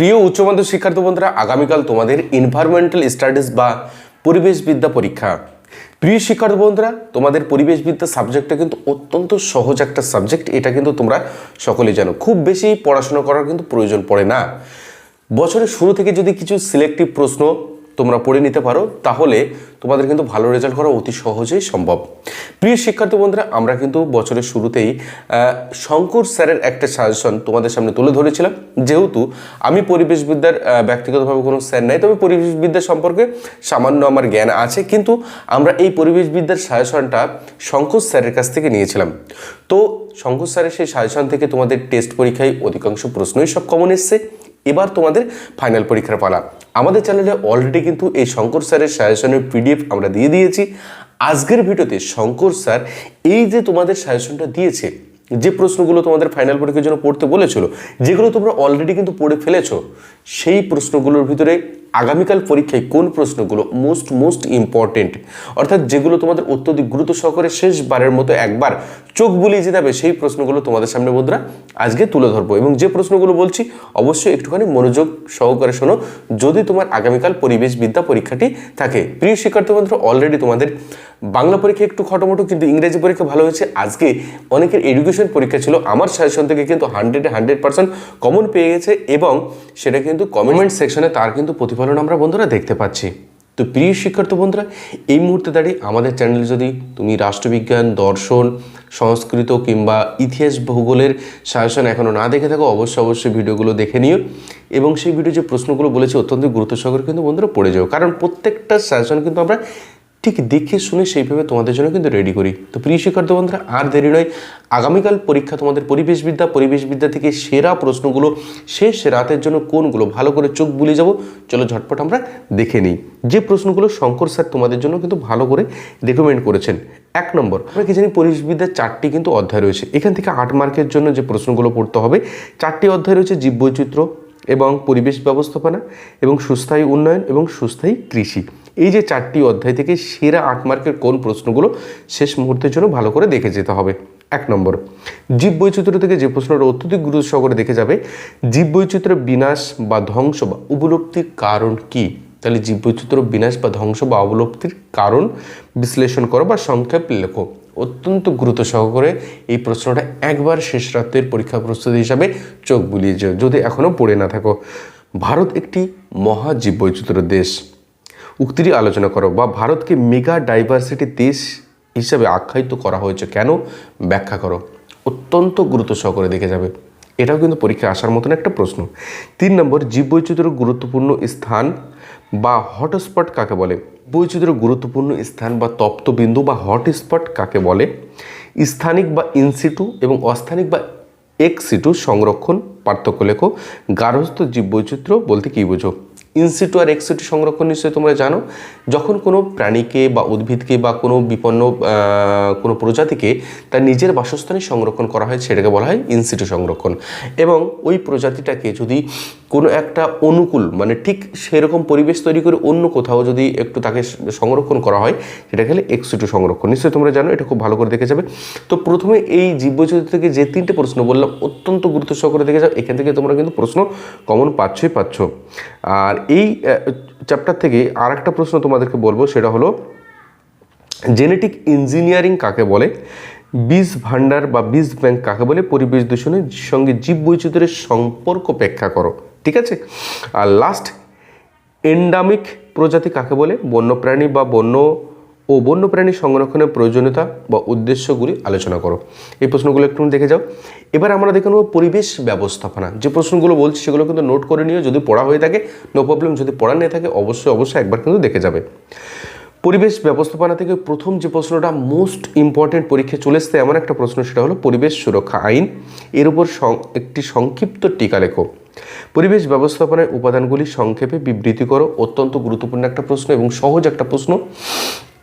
প্রিয় উচ্চ মাধ্যমিক শিক্ষার্থী বন্ধুরা, আগামীকাল তোমাদের এনভায়রনমেন্টাল স্টাডিজ বা পরিবেশবিদ্যা পরীক্ষা। প্রিয় শিক্ষার্থী বন্ধুরা, তোমাদের পরিবেশবিদ্যা সাবজেক্টটা কিন্তু অত্যন্ত সহজ একটা সাবজেক্ট এটা কিন্তু তোমরা সকলেই জানো। খুব বেশি পড়াশোনা করার কিন্তু প্রয়োজন পড়ে না। বছরের শুরু থেকে যদি কিছু সিলেক্টিভ প্রশ্ন তোমরা পড়ে নিতে পারো, তাহলে তোমাদের কিন্তু ভালো রেজাল্ট করা অতি সহজেই সম্ভব। প্রিয় শিক্ষার্থী বন্ধুরা, আমরা কিন্তু বছরের শুরুতেই শঙ্কর স্যারের একটা সাজেশন তোমাদের সামনে তুলে ধরেছিলাম। যেহেতু আমি পরিবেশবিদ্যার ব্যক্তিগতভাবে কোনো স্যার নাই, তবে পরিবেশবিদ্যা সম্পর্কে সামান্য আমার জ্ঞান আছে, কিন্তু আমরা এই পরিবেশবিদ্যার সাজেশনটা শঙ্কর স্যারের কাছ থেকে নিয়েছিলাম। তো শঙ্কর স্যারের সেই সাজেশন থেকে তোমাদের টেস্ট পরীক্ষায় অধিকাংশ প্রশ্নই সব কমন এসছে। এবার তোমাদের ফাইনাল পরীক্ষার পালা। আমাদের চ্যানেলে অলরেডি কিন্তু এই শঙ্কর স্যারের সাজেশনের পিডিএফ আমরা দিয়ে দিয়েছি। আজকের ভিডিওতে শঙ্কর স্যার এই যে তোমাদের সাজেশনটা দিয়েছে, যে প্রশ্নগুলো তোমাদের ফাইনাল পরীক্ষার জন্য পড়তে বলেছিল, যেগুলো তোমরা অলরেডি কিন্তু পড়ে ফেলেছো, সেই প্রশ্নগুলোর ভিতরে আগামীকাল পরীক্ষায় কোন প্রশ্নগুলো মোস্ট মোস্ট ইম্পর্টেন্ট অর্থাৎ যেগুলো তোমাদের অত্যধিক গুরুত্ব সহকারে শেষবারের মতো একবার চোখ বুলিয়ে যেতে হবে সেই প্রশ্নগুলো তোমাদের সামনে বন্ধুরা আজকে তুলে ধরবো। এবং যে প্রশ্নগুলো বলছি অবশ্যই একটুখানি মনোযোগ সহকারে শোনো। যদি তোমার আগামীকাল পরিবেশ বিদ্যা পরীক্ষাটি থাকে প্রিয় শিক্ষার্থী বন্ধুরা অলরেডি তোমাদের বাংলা পরীক্ষা একটু খটোমটো কিন্তু ইংরেজি পরীক্ষা ভালো হয়েছে। আজকে অনেকের এডুকেশন পরীক্ষা ছিল আমার সাজেশন থেকে কিন্তু হান্ড্রেডে হান্ড্রেড পার্সেন্ট কমন পেয়ে গেছে এবং সেটা কিন্তু কমেন্ট সেকশনে তার কিন্তু প্রতিফলন আমরা বন্ধুরা দেখতে পাচ্ছি। তো প্রিয় শিক্ষার্থী বন্ধুরা, এই মুহূর্তে দাঁড়িয়ে আমাদের চ্যানেলে যদি তুমি রাষ্ট্রবিজ্ঞান, দর্শন, সংস্কৃত কিংবা ইতিহাস, ভূগোলের সাজেশন এখনও না দেখে থাকো, অবশ্যই অবশ্যই ভিডিওগুলো দেখে নিও। এবং সেই ভিডিও যে প্রশ্নগুলো বলেছি অত্যন্ত গুরুত্ব সহকারে কিন্তু বন্ধুরা পড়ে যাও। কারণ প্রত্যেকটা সাজেশন কিন্তু আমরা ঠিক দেখে শুনে সেইভাবে তোমাদের জন্য কিন্তু রেডি করি। তো প্রিয় শিক্ষার্থী বন্ধুরা, আর দেরি নয়, আগামীকাল পরীক্ষা তোমাদের পরিবেশবিদ্যা পরিবেশবিদ্যা থেকে সেরা প্রশ্নগুলো, শেষ রাতের জন্য কোনগুলো ভালো করে চোখ বুলিয়ে যাব, চলো ঝটপট আমরা দেখে নিই। যে প্রশ্নগুলো শঙ্কর স্যার তোমাদের জন্য কিন্তু ভালো করে রেকমেন্ড করেছেন। এক নম্বর, আমরা কি জানি পরিবেশবিদ্যার চারটি কিন্তু অধ্যায় রয়েছে। এখান থেকে আট মার্কের জন্য যে প্রশ্নগুলো পড়তে হবে, চারটি অধ্যায় রয়েছে জীববৈচিত্র্য এবং পরিবেশ ব্যবস্থাপনা এবং সুস্থায়ী উন্নয়ন এবং সুস্থায়ী কৃষি। এই যে চারটি অধ্যায় থেকে সেরা আট মার্কের কোন প্রশ্নগুলো শেষ মুহূর্তের জন্য ভালো করে দেখে যেতে হবে? এক নম্বর জীব বৈচিত্র্য থেকে যে প্রশ্নটা অত্যধিক গুরুত্ব সহকারে দেখে যাবে। জীববৈচিত্র্য বিনাশ বা ধ্বংস বা উপলব্ধির কারণ কি? তাহলে জীব বৈচিত্র্য বিনাশ বা ধ্বংস বা অবলব্ধির কারণ বিশ্লেষণ করো বা সংক্ষেপ লেখো। অত্যন্ত গুরুত্ব সহকারে এই প্রশ্নটা একবার শেষ রাতের পরীক্ষা প্রস্তুতি হিসাবে চোখ বুলিয়ে যাও, যদি এখনও পড়ে না থাকো। ভারত একটি মহা জীববৈচিত্র্য দেশ। উক্তিটি আলোচনা করো বা ভারতকে মেগা ডাইভার্সিটি দেশ হিসাবে আখ্যায়িত করা হয়েছে কেন? ব্যাখ্যা করো। অত্যন্ত গুরুত্ব সহকারে দেখে যাবে। এটাও কিন্তু পরীক্ষায় আসার মতন একটা প্রশ্ন। তিন নম্বর জীববৈচিত্র্য গুরুত্বপূর্ণ স্থান বা হটস্পট কাকে বলে? বৈচিত্র্য গুরুত্বপূর্ণ স্থান বা তপ্তবিন্দু বা হটস্পট কাকে বলে? স্থানিক বা ইনসিটু এবং অস্থানিক বা এক্সিটু সংরক্ষণ, পার্থক্য লেখো। গার্হস্থ জীববৈচিত্র্য বলতে কী বোঝো? ইনসিটু আর এক্সিটু সংরক্ষণ নিশ্চয়ই তোমরা জানো। যখন কোনো প্রাণীকে বা উদ্ভিদকে বা কোনো বিপন্ন কোনো প্রজাতিকে তার নিজের বাসস্থানে সংরক্ষণ করা হয়, সেটাকে বলা হয় ইনসিটু সংরক্ষণ। এবং ওই প্রজাতিটাকে যদি কোনো একটা অনুকূল মানে ঠিক সেরকম পরিবেশ তৈরি করে অন্য কোথাও যদি একটু তাকে সংরক্ষণ করা হয় সেটা খেলে এক্সিটু সংরক্ষণ। নিশ্চয়ই তোমরা জানো, এটা খুব ভালো করে দেখে যাবে। তো প্রথমে এই জীববৈচিত্র্য থেকে যে তিনটে প্রশ্ন বললাম, অত্যন্ত গুরুত্ব সহকারে দেখে যাও। এখান থেকে তোমরা কিন্তু প্রশ্ন কমন পাচ্ছই পাচ্ছ। আর এই চ্যাপ্টার থেকে আর একটা প্রশ্ন তোমাদেরকে বলব, সেটা হলো জেনেটিক ইঞ্জিনিয়ারিং কাকে বলে? বীজ ভাণ্ডার বা বীজ ব্যাংক কাকে বলে? পরিবেশ দূষণের সঙ্গে জীব বৈচিত্র্যের সম্পর্ক ব্যাখ্যা করো, ঠিক আছে? আর লাস্ট এন্ডামিক প্রজাতি কাকে বলে? বন্যপ্রাণী বা বন্য ও বন্যপ্রাণী সংরক্ষণের প্রয়োজনীয়তা বা উদ্দেশ্যগুলি আলোচনা করো। এই প্রশ্নগুলো একটু দেখে যাও। এবার আমরা দেখে নেব পরিবেশ ব্যবস্থাপনা। যে প্রশ্নগুলো বলছি সেগুলো কিন্তু নোট করে নিও। যদি পড়া হয়ে থাকে নো প্রবলেম যদি পড়া নিয়ে থাকে, অবশ্যই অবশ্যই একবার কিন্তু দেখে যাবে। পরিবেশ ব্যবস্থাপনা থেকে প্রথম যে প্রশ্নটা মোস্ট ইম্পর্টেন্ট পরীক্ষায় চলে এসছে, এমন একটা প্রশ্ন, সেটা হলো পরিবেশ সুরক্ষা আইন। এর উপর একটি সংক্ষিপ্ত টিকা লেখো। পরিবেশ ব্যবস্থাপনায় উপাদানগুলি সংক্ষেপে বিবৃতি করো। অত্যন্ত গুরুত্বপূর্ণ একটা প্রশ্ন এবং সহজ একটা প্রশ্ন।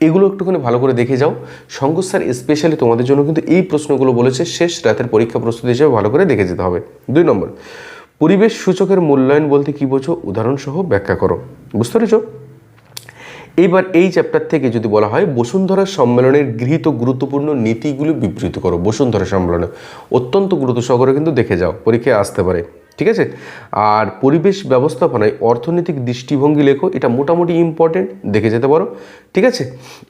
এগুলো একটুখানি ভালো করে দেখে যাও। শঙ্কর স্যার স্পেশালি তোমাদের জন্য কিন্তু এই প্রশ্নগুলো বলেছে, শেষ রাতের পরীক্ষা প্রস্তুতি হিসেবে ভালো করে দেখে যেতে হবে। দুই নম্বর, পরিবেশ সূচকের মূল্যায়ন বলতে কী বোঝো? উদাহরণসহ ব্যাখ্যা করো। বুঝতে পেরেছ? এইবার এই চ্যাপ্টার থেকে যদি বলা হয়, বসুন্ধরা সম্মেলনের গৃহীত গুরুত্বপূর্ণ নীতিগুলি বিবৃত করো। বসুন্ধরা সম্মেলনে অত্যন্ত গুরুত্ব সহকারে কিন্তু দেখে যাও, পরীক্ষায় আসতে পারে। ঠিক আছে? আর পরিবেশ ব্যবস্থাপনায় অর্থনৈতিক দৃষ্টিভঙ্গি লেখো, এটা মোটামুটি ইম্পর্টেন্ট দেখে যেতে পারো। ঠিক আছে?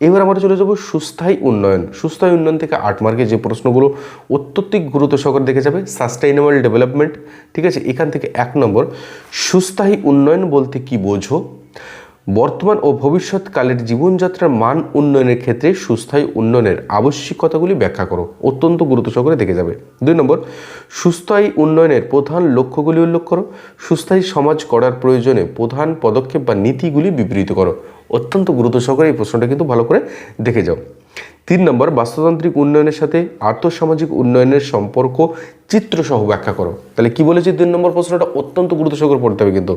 এবার আমরা চলে যাব সুস্থায়ী উন্নয়ন। সুস্থায়ী উন্নয়ন থেকে আট মার্কে যে প্রশ্নগুলো অত্যধিক গুরুত্ব সহকারে দেখে যাবে সাস্টেইনেবল ডেভেলপমেন্ট ঠিক আছে? এখান থেকে এক নম্বর, সুস্থায়ী উন্নয়ন বলতে কি বোঝো? বর্তমান ও ভবিষ্যৎকালের জীবনযাত্রার মান উন্নয়নের ক্ষেত্রে সুস্থায়ী উন্নয়নের আবশ্যিকতাগুলি ব্যাখ্যা করো। অত্যন্ত গুরুত্ব সহকারে দেখে যাবে। দুই নম্বর, সুস্থায়ী উন্নয়নের প্রধান লক্ষ্যগুলি উল্লেখ করো। সুস্থায়ী সমাজ করার প্রয়োজনে প্রধান পদক্ষেপ বা নীতিগুলি বিবৃত করো। অত্যন্ত গুরুত্ব সহকারে এই প্রশ্নটা কিন্তু ভালো করে দেখে যাও। তিন নম্বর, বাস্তুতান্ত্রিক উন্নয়নের সাথে আর্থসামাজিক উন্নয়নের সম্পর্ক, চিত্রসহ ব্যাখ্যা করো। তাহলে কি বলেছে তিন নম্বর প্রশ্নটা? অত্যন্ত গুরুত্ব সহকারে পড়তে হবে কিন্তু।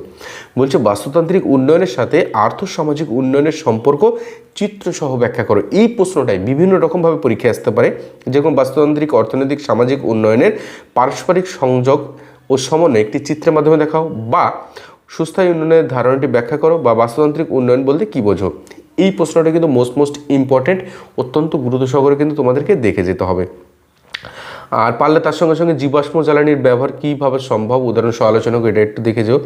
বলছে, বাস্তুতান্ত্রিক উন্নয়নের সাথে আর্থসামাজিক উন্নয়নের সম্পর্ক, চিত্রসহ ব্যাখ্যা করো। এই প্রশ্নটাই বিভিন্ন রকমভাবে পরীক্ষায় আসতে পারে। যেমন বাস্তুতান্ত্রিক, অর্থনৈতিক, সামাজিক উন্নয়নের পারস্পরিক সংযোগ ও সমন্বয় একটি চিত্রের মাধ্যমে দেখাও। বা সুস্থায়ী উন্নয়নের ধারণাটি ব্যাখ্যা করো বা বাস্তুতান্ত্রিক উন্নয়ন বলতে কী বোঝো? এই প্রশ্নটা কিন্তু মোস্ট মোস্ট ইম্পর্টেন্ট অত্যন্ত গুরুত্ব সহকারে কিন্তু তোমাদেরকে দেখে যেতে হবে। আর পারলে তার সঙ্গে সঙ্গে জীবাশ্ম জ্বালানির ব্যবহার কীভাবে সম্ভব, উদাহরণ সহ আলোচনা করে এটা একটু দেখে যেও।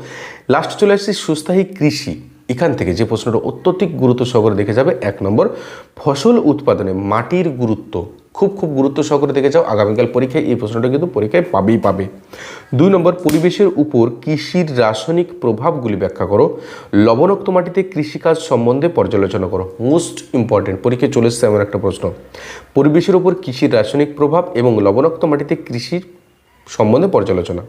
লাস্ট চলে আসছি সুস্থায়ী কৃষি। এখান থেকে যে প্রশ্নটা অত্যধিক গুরুত্ব সহকারে দেখে যাবে, এক নম্বর, ফসল উৎপাদনে মাটির গুরুত্ব। খুব খুব গুরুত্ব সহকারে দেখে যাও। আগামীকাল পরীক্ষায় এই প্রশ্নটা কিন্তু পরীক্ষায় পাবেই পাবে। দুই নম্বর, পরিবেশের উপর কৃষির রাসায়নিক প্রভাবগুলি ব্যাখ্যা করো। লবণাক্ত মাটিতে কৃষিকাজ সম্বন্ধে পর্যালোচনা করো। মোস্ট ইম্পর্টেন্ট, পরীক্ষায় চলে এসছে এমন একটা প্রশ্ন। পরিবেশের উপর কৃষির রাসায়নিক প্রভাব এবং লবণাক্ত মাটিতে কৃষির সম্বন্ধে পর্যালোচনা।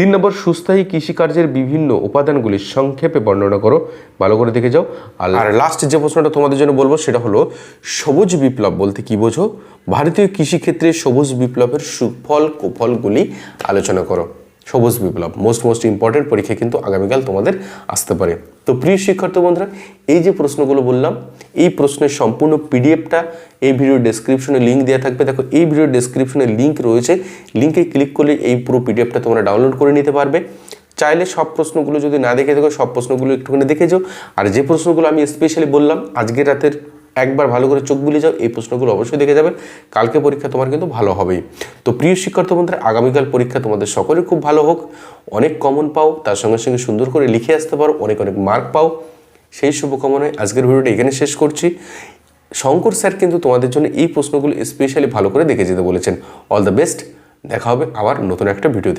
তিন নম্বর, সুস্থায়ী কৃষিকার্যের বিভিন্ন উপাদানগুলি সংক্ষেপে বর্ণনা করো। ভালো করে দেখে যাও। আর লাস্ট যে প্রশ্নটা তোমাদের জন্য বলব, সেটা হলো, সবুজ বিপ্লব বলতে কি বোঝো? ভারতীয় কৃষিক্ষেত্রে সবুজ বিপ্লবের সুফল, কুফলগুলি আলোচনা করো। সবুজ বিপ্লব। মোস্ট মোস্ট ইম্পর্টেন্ট পরীক্ষা কিন্তু আগামীকাল তোমাদের আসতে পারে। তো প্রিয় শিক্ষার্থী বন্ধুরা, এই যে প্রশ্নগুলো বললাম, এই প্রশ্নের সম্পূর্ণ পিডিএফটা এই ভিডিও ডেসক্রিপশনে লিঙ্ক দেওয়া থাকবে। দেখো, এই ভিডিও ডেসক্রিপশনে লিঙ্ক রয়েছে। লিঙ্কে ক্লিক করলে এই পুরো পিডিএফটা তোমরা ডাউনলোড করে নিতে পারবে। চাইলে সব প্রশ্নগুলো যদি না দেখে থাকো, সব প্রশ্নগুলো একটুখানি দেখে যাও। আর যে প্রশ্নগুলো আমি স্পেশালি বললাম আজকের রাতের একবার ভালো করে চোখ বুলে যাও, এই প্রশ্নগুলো অবশ্যই দেখে যাবে। কালকে পরীক্ষা তোমার কিন্তু ভালো হবেই। তো প্রিয় শিক্ষার্থী বন্ধুরা, আগামীকাল পরীক্ষা তোমাদের সকলের খুব ভালো হোক। অনেক কমন পাও, তার সঙ্গে সঙ্গে সুন্দর করে লিখে আসতে পারো, অনেক অনেক মার্ক পাও। সেই শুভকামনায় আজকের ভিডিওটা এখানে শেষ করছি। শঙ্কর স্যার কিন্তু তোমাদের জন্য এই প্রশ্নগুলো স্পেশালি ভালো করে দেখে যেতে বলেছেন। অল দ্য বেস্ট দেখা হবে আবার নতুন একটা ভিডিওতে